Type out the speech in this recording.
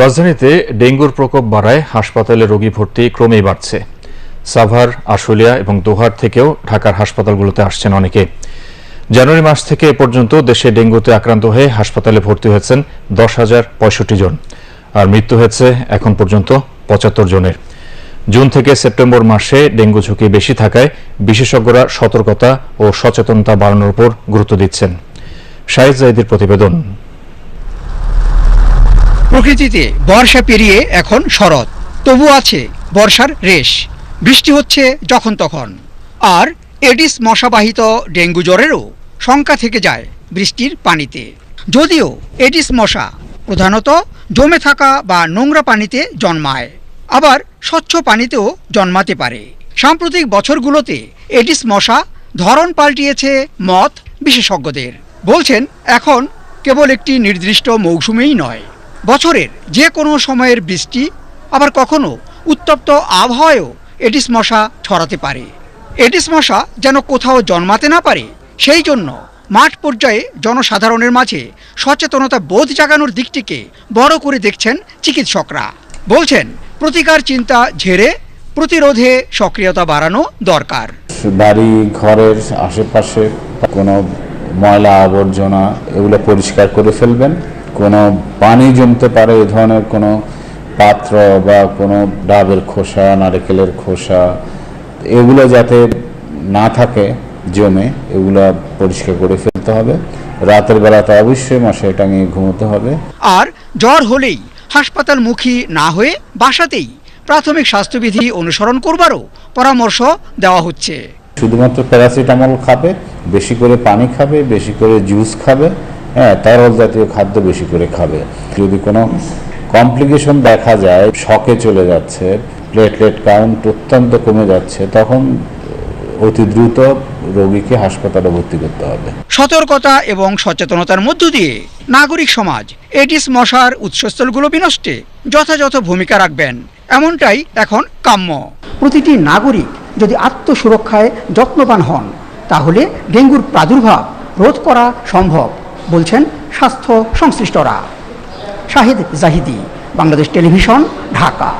রাজধানীতে ডেঙ্গুর প্রকোপ বাড়ায় হাসপাতালে রোগী ভর্তি ক্রমেই বাড়ছে। সাভার, আশুলিয়া এবং দোহার থেকেও ঢাকার হাসপাতালগুলোতে আসছেন অনেকে। জানুয়ারি মাস থেকে এ পর্যন্ত দেশে ডেঙ্গুতে আক্রান্ত হয়ে হাসপাতালে ভর্তি হয়েছেন দশ হাজার পঁয়ষট্টি জন আর মৃত্যু হয়েছে এখন পর্যন্ত পঁচাত্তর জনের। জুন থেকে সেপ্টেম্বর মাসে ডেঙ্গু ঝুঁকি বেশি থাকায় বিশেষজ্ঞরা সতর্কতা ও সচেতনতা বাড়ানোর উপর গুরুত্ব দিচ্ছেন। শাহিদ জাইদের প্রতিবেদন। প্রকৃতিতে বর্ষা পেরিয়ে এখন শরৎ। তবু আছে বর্ষার রেশ। বৃষ্টি হচ্ছে যখন তখন। আর এডিস মশাবাহিত ডেঙ্গু জ্বরেরও শঙ্কা থেকে যায় বৃষ্টির পানিতে। যদিও এডিস মশা প্রধানত জমে থাকা বা নোংরা পানিতে জন্মায়, আবার স্বচ্ছ পানিতেও জন্মাতে পারে। সাম্প্রতিক বছরগুলোতে এডিস মশা ধরন পাল্টিয়েছে মত বিশেষজ্ঞদের। বলছেন, এখন কেবল একটি নির্দিষ্ট মৌসুমেই নয়। বছরের যে কোনো সময়ের বৃষ্টি, আবার কখনো উত্তপ্ত আবহাওয়ায়ও এডিস মশা ছড়াতে পারে। এডিস মশা যেন কোথাও জন্মাতে না পারে, সেই জন্য মাঠ পর্যায়ে জনসাধারণের মাঝে সচেতনতা বোধ জাগানোর দিকটিকে বড় করে দেখছেন চিকিৎসকরা। বলছেন, প্রতিকার চিন্তা ঝেড়ে প্রতিরোধে সক্রিয়তা বাড়ানো দরকার। বাড়ি, ঘরের আশেপাশে কোনো ময়লা আবর্জনা এগুলো পরিষ্কার করে ফেলবেন। কোনো পানি জমতে পারে এ ধরনের কোনো পাত্র বা কোনো ডাবের খোসা নারকেলের খোসা এগুলো যাতে না থাকে জমে এগুলো পরিষ্কার করে ফেলতে হবে। রাতের বেলাতে অবশ্যই মশারি টাঙিয়ে ঘুমোতে হবে। আর জ্বর হলেই হাসপাতালমুখী না হয়ে বাসাতেই প্রাথমিক স্বাস্থ্যবিধি অনুসরণ করবারও পরামর্শ দেওয়া হচ্ছে। শুধুমাত্র প্যারাসিটামল খাবে বেশি করে পানি খাবে বেশি করে জুস খাবে হ্যাঁ তরল জাতীয় খাদ্য বেশি করে খাবে। যদি কোনো কমপ্লিকেশন দেখা যায় শকে চলে যাচ্ছে প্লেটলেট কাউন্ট অত্যন্ত কমে যাচ্ছে তখন অতি দ্রুত রোগীকে হাসপাতালে ভর্তি করতে হবে। সতর্কতা এবং সচেতনতার মধ্য দিয়ে নাগরিক সমাজ এডিস মশার উৎসস্থলগুলো বিনষ্টে যথাযথ ভূমিকা রাখবেন। এমনটাই এখন কাম্য। প্রতিটি নাগরিক যদি আত্মসুরক্ষায় যত্নবান হন তাহলে ডেঙ্গুর প্রাদুর্ভাব রোধ করা সম্ভব। বলছেন স্বাস্থ্য সংশ্লিষ্টরা। শাহিদ জাহিদি বাংলাদেশ টেলিভিশন ঢাকা।